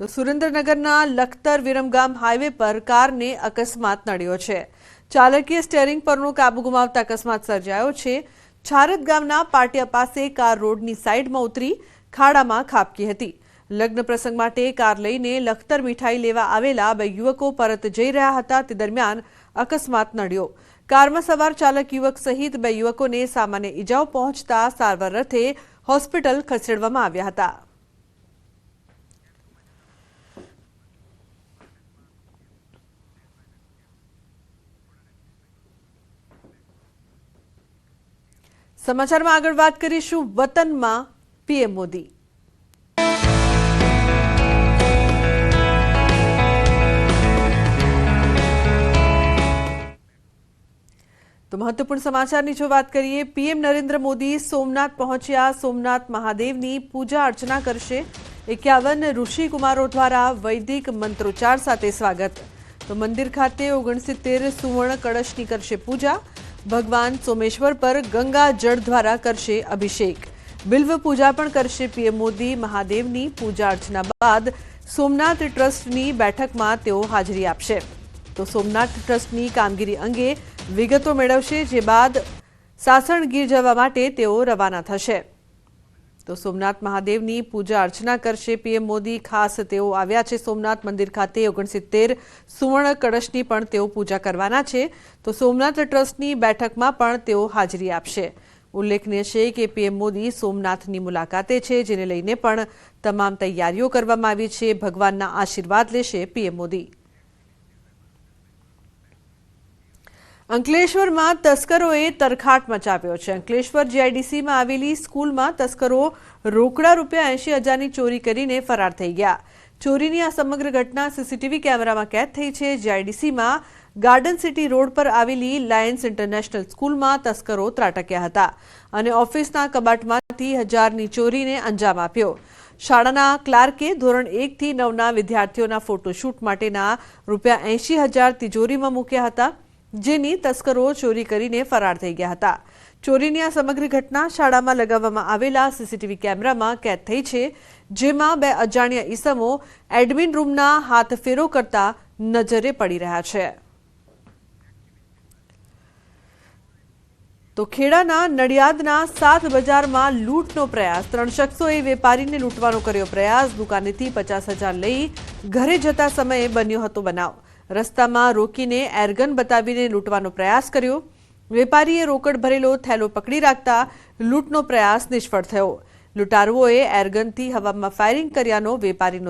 તો સુરેન્દ્રનગરના લખતર વિરમગામ હાઈવે પર કારને અકસ્માત નડ્યો છે. ચાલકીય સ્ટેરિંગ પરનો કાબુ ગુમાવતા અકસ્માત સર્જાયો છે. છારદ ગામના પાટિયા પાસે કાર રોડની સાઈડમાં ઉતરી ખાડામાં ખાબકી હતી. લગ્ન પ્રસંગ માટે કાર લઈને લખતર મીઠાઈ લેવા આવેલા બે યુવકો પરત જઈ રહ્યા હતા. તે દરમિયાન અકસ્માત નડ્યો. કારમાં સવાર ચાલક યુવક સહિત બે યુવકોને સામાન્ય ઈજાઓ પહોંચતા સારવાર અર્થે હોસ્પિટલ ખસેડવામાં આવ્યા હતા. સમાચારમાં આગળ વાત કરીશું વતનમાં પીએમ મોદી. તો મહત્વપૂર્ણ સમાચારની જો વાત કરીએ, પીએમ નરેન્દ્ર મોદી સોમનાથ પહોંચ્યા. સોમનાથ મહાદેવની પૂજા અર્ચના કરશે. એકાવન ઋષિ કુમારો દ્વારા વૈદિક મંત્રોચ્ચાર સાથે સ્વાગત. તો મંદિર ખાતે ઓગણસિત્તેર સુવર્ણ કળશની કરશે પૂજા. ભગવાન સોમેશ્વર પર ગંગા જળ દ્વારા કરશે અભિષેક. બિલ્વ પૂજા પણ કરશે પીએમ મોદી મહાદેવની પૂજા અર્ચના બાદ સોમનાથ ટ્રસ્ટની બેઠકમાં તેઓ હાજરી આપશે. તો સોમનાથ ટ્રસ્ટની કામગીરી અંગે વિગતો મેળવશે, જે બાદ સાસણ ગીર જવા માટે તેઓ રવાના થશે. તો સોમનાથ મહાદેવની પૂજા અર્ચના કરશે પીએમ મોદી. ખાસ તેઓ આવ્યા છે સોમનાથ મંદિર ખાતે. ઓગણસિત્તેર સુવર્ણ કળશની પણ તેઓ પૂજા કરવાના છે. તો સોમનાથ ટ્રસ્ટની બેઠકમાં પણ તેઓ હાજરી આપશે. ઉલ્લેખનીય છે કે પીએમ મોદી સોમનાથની મુલાકાતે છે, જેને લઈને પણ તમામ તૈયારીઓ કરવામાં આવી છે. ભગવાનના આશીર્વાદ લેશે પીએમ મોદી. અંકલેશ્વરમાં તસ્કરોએ તરખાટ મચાવ્યો છે. અંકલેશ્વર જીઆઈડીસીમાં આવેલી સ્કૂલમાં તસ્કરો રોકડા રૂપિયા એંશી હજારની ચોરી કરીને ફરાર થઈ ગયા. ચોરીની આ સમગ્ર ઘટના સીસીટીવી કેમેરામાં કેદ થઈ છે. જીઆઈડીસીમાં ગાર્ડન સિટી રોડ પર આવેલી લાયન્સ ઇન્ટરનેશનલ સ્કૂલમાં તસ્કરો ત્રાટક્યા હતા અને ઓફિસના કબાટમાંથી હજારની ચોરીને અંજામ આપ્યો. શાળાના ક્લાર્કે ધોરણ એકથી નવના વિદ્યાર્થીઓના ફોટોશૂટ માટેના રૂપિયા એંશી હજાર તિજોરીમાં મૂક્યા હતા. જેની તસ્કરો ચોરી કરીને ફરાર થઈ ગયા હતા. ચોરીની આ સમગ્ર ઘટના શાળામાં લગાવવામાં આવેલા સીસીટીવી કેમેરામાં કેદ થઈ છે, જેમાં બે અજાણ્યા ઈસમો એડમિન રૂમના હાથ ફેરો કરતા નજરે પડી રહ્યા છે. તો ખેડાના નડિયાદના સાત બજારમાં લૂંટનો પ્રયાસ. ત્રણ શખ્સોએ વેપારીને લૂંટવાનો કર્યો પ્રયાસ. દુકાનેથી પચાસ હજાર લઈ ઘરે જતા સમયે બન્યો હતો બનાવ. રસ્તામાં રોકીને એરગન બતાવીને લૂંટવાનો પ્રયાસ કર્યો. વેપારીએ રોકડ ભરેલો થેલો પકડી રાખતા લૂંટનો પ્રયાસ નિષ્ફળ થયો. લૂંટારુઓએ એરગનથી હવામાં ફાયરિંગ કર્યાનો વેપારીનો